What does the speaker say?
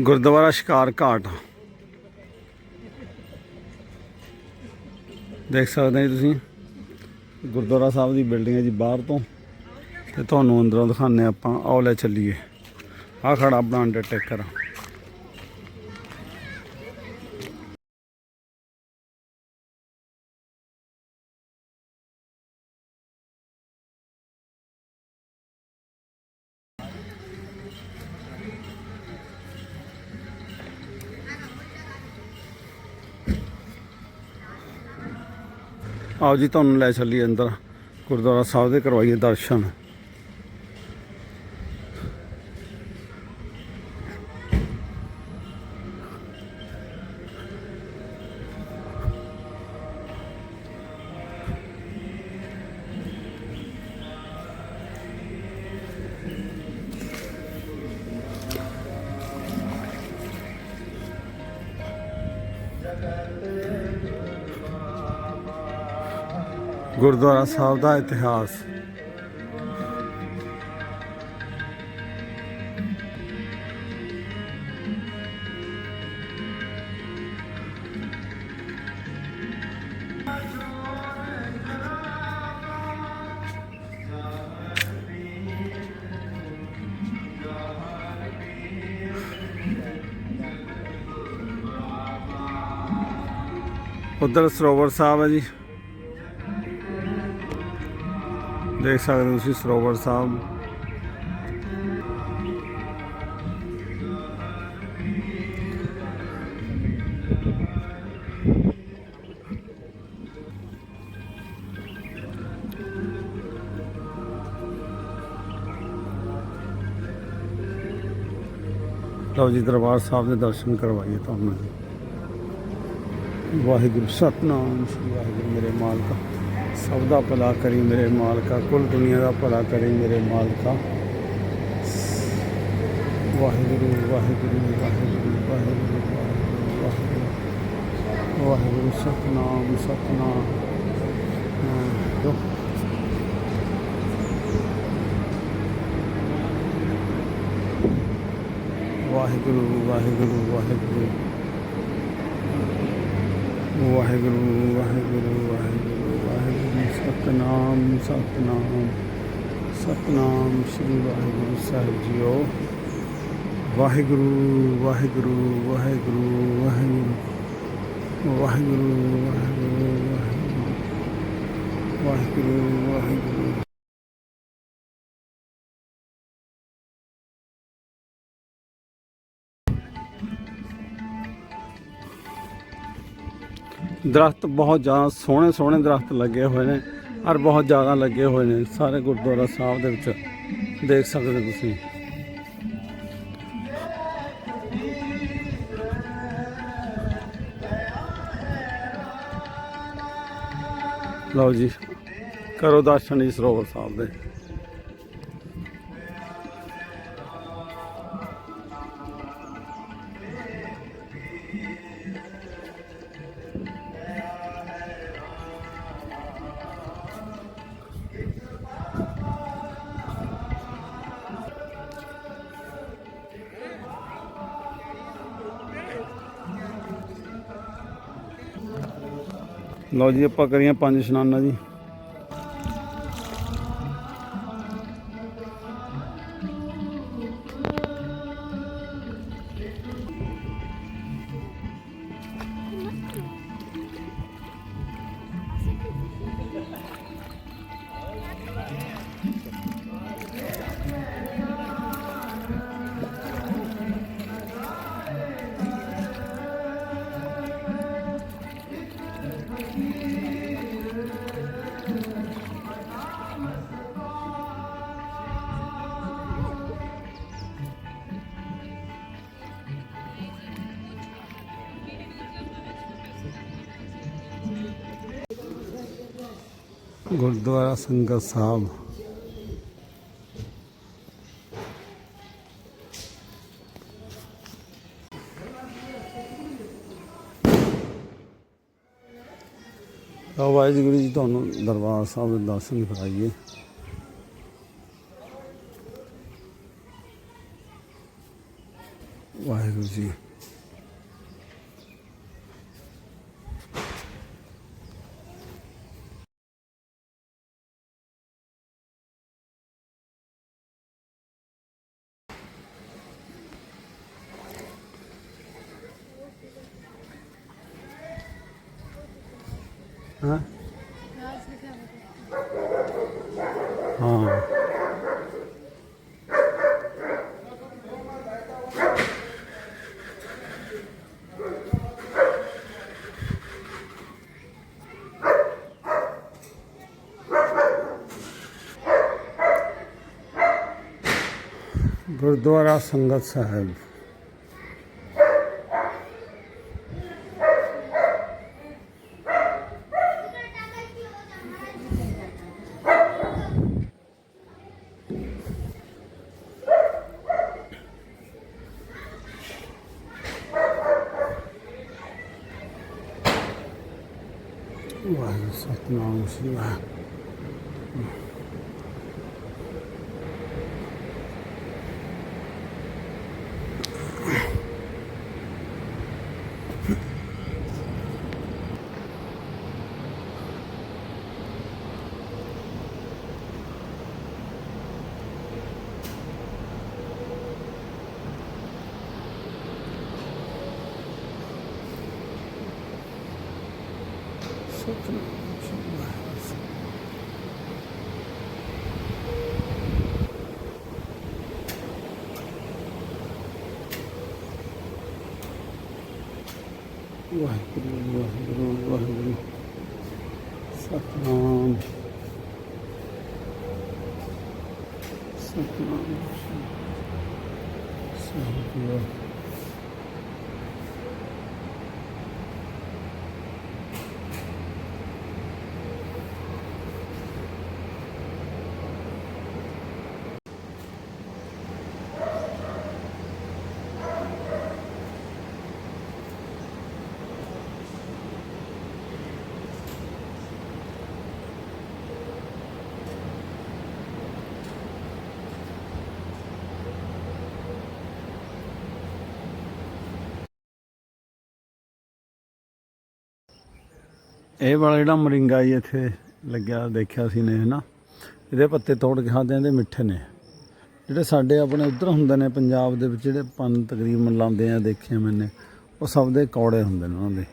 ਗੁਰਦੁਆਰਾ ਸ਼ਿਕਾਰ ਘਾਟ। ਦੇਖ ਸਕਦੇ ਹੋ ਤੁਸੀਂ। ਗੁਰਦੁਆਰਾ ਸਾਹਿਬ ਦੀ ਬਿਲਡਿੰਗ ਹੈ ਜੀ ਬਾਹਰ ਤੋਂ। ਤੇ ਤੁਹਾਨੂੰ ਅੰਦਰੋਂ ਦਿਖਾਉਂਦੇ ਹਾਂ ਆਪਾਂ। ਆਓ ਲੈ ਚੱਲੀਏ। ਆ ਖੜਾ ਆਪਣਾ ਅੰਡਰਟੇਕਰ ਆਓ ਜੀ ਤੁਹਾਨੂੰ ਲੈ ਚੱਲੀਏ ਅੰਦਰ ਗੁਰਦੁਆਰਾ ਸਾਹਿਬ ਦੇ ਕਰਵਾਈਏ ਦਰਸ਼ਨ। ਗੁਰਦੁਆਰਾ ਸਾਹਿਬ ਦਾ ਇਤਿਹਾਸ। ਉਧਰ ਸਰੋਵਰ ਸਾਹਿਬ ਹੈ ਜੀ। ਦੇਖ ਸਕਦੇ ਹੋ ਤੁਸੀਂ ਸਰੋਵਰ ਸਾਹਿਬ ਲਓ ਜੀ ਦਰਬਾਰ ਸਾਹਿਬ ਦੇ ਦਰਸ਼ਨ ਕਰਵਾਈਏ ਤੁਹਾਨੂੰ ਜੀ ਵਾਹਿਗੁਰੂ ਸਤਨਾਮ ਸ੍ਰੀ ਵਾਹਿਗੁਰੂ ਮੇਰੇ ਮਾਲਕਾ ਸਭ ਦਾ ਭਲਾ ਕਰੀ ਮੇਰੇ ਮਾਲਕਾ, ਕੁੱਲ ਦੁਨੀਆ ਦਾ ਭਲਾ ਕਰੀ ਮੇਰੇ ਮਾਲਕਾ। ਵਾਹਿਗੁਰੂ ਵਾਹਿਗੁਰੂ ਵਾਹਿਗੁਰੂ ਵਾਹਿਗੁਰੂ ਵਾਹਿਗੁਰੂ। ਵਾਹਿਗੁਰੂ, ਸਤਨਾਮ ਸਤਨਾਮ। ਵਾਹਿਗੁਰੂ ਵਾਹਿਗੁਰੂ ਵਾਹਿਗੁਰੂ। ਵਾਹਿਗੁਰੂ ਵਾਹਿਗੁਰੂ ਵਾਹਿਗੁਰੂ। ਸਤਨਾਮ ਸਤਨਾਮ ਸਤਨਾਮ ਸ੍ਰੀ ਵਾਹਿਗੁਰੂ ਸਾਹਿਬ ਜੀਓ। ਵਾਹਿਗੁਰੂ ਵਾਹਿਗੁਰੂ ਵਾਹਿਗੁਰੂ ਵਾਹਿਗੁਰੂ ਵਾਹਿਗੁਰੂ ਵਾਹਿਗੁਰੂ ਵਾਹਿਗੁਰੂ ਵਾਹਿਗੁਰੂ ਦਰਖਤ ਬਹੁਤ ਜ਼ਿਆਦਾ ਸੋਹਣੇ ਸੋਹਣੇ ਦਰਖਤ ਲੱਗੇ ਹੋਏ ਨੇ ਔਰ ਬਹੁਤ ਜ਼ਿਆਦਾ ਲੱਗੇ ਹੋਏ ਨੇ ਸਾਰੇ ਗੁਰਦੁਆਰਾ ਸਾਹਿਬ ਦੇ ਵਿੱਚ। ਦੇਖ ਸਕਦੇ ਹੋ ਤੁਸੀਂ। ਲਓ ਜੀ, ਕਰੋ ਦਰਸ਼ਨ ਜੀ ਸਰੋਵਰ ਸਾਹਿਬ ਦੇ। ਲਓ ਜੀ ਆਪਾਂ ਕਰੀਆਂ ਪੰਜ ਇਸ਼ਨਾਨਾਂ ਜੀ। ਗੁਰਦੁਆਰਾ ਸੰਗਤ ਸਾਹਿਬ। ਆਓ ਵਾਹਿਗੁਰੂ ਜੀ ਤੁਹਾਨੂੰ ਦਰਬਾਰ ਸਾਹਿਬ ਦੇ ਦਰਸ਼ਨ ਕਰਾਈਏ। ਵਾਹਿਗੁਰੂ ਜੀ। ਹਾਂ ਹਾਂ ਗੁਰਦੁਆਰਾ ਸੰਗਤ ਸਾਹਿਬ ਵਾਹਿਗੁਰੂ ਸਤਨਾਮ ਸ੍ਰੀ ਵਾਹਿਗੁਰੂ ਸਤਨਾਮ ਸ੍ਰੀ ਵਾਹਿਗੁਰੂ ਵਾਹਿਗੁਰੂ ਵਾਹਿਗੁਰੂ ਵਾਹਿਗੁਰੂ ਸਤਨਾਮ ਸਤਨਾਮ ਸਤਿਗੁਰੂ ਇਹ ਵਾਲਾ ਜਿਹੜਾ ਮਰਿੰਗਾ ਜੀ ਇੱਥੇ ਲੱਗਿਆ, ਦੇਖਿਆ ਸੀ ਨੇ, ਹਨਾ? ਇਹਦੇ ਪੱਤੇ ਤੋੜ ਕੇ ਖਾਂਦੇ ਇਹਦੇ ਮਿੱਠੇ ਨੇ। ਜਿਹੜੇ ਸਾਡੇ ਆਪਣੇ ਉੱਧਰ ਹੁੰਦੇ ਨੇ, ਪੰਜਾਬ ਦੇ ਵਿੱਚ ਜਿਹੜੇ ਪੰਨ ਤਕਰੀਬਨ ਲਾਉਂਦੇ ਆ, ਦੇਖੇ ਮੈਨੇ, ਉਹ ਸਭ ਦੇ ਕੌੜੇ ਹੁੰਦੇ ਨੇ ਉਹਨਾਂ ਦੇ।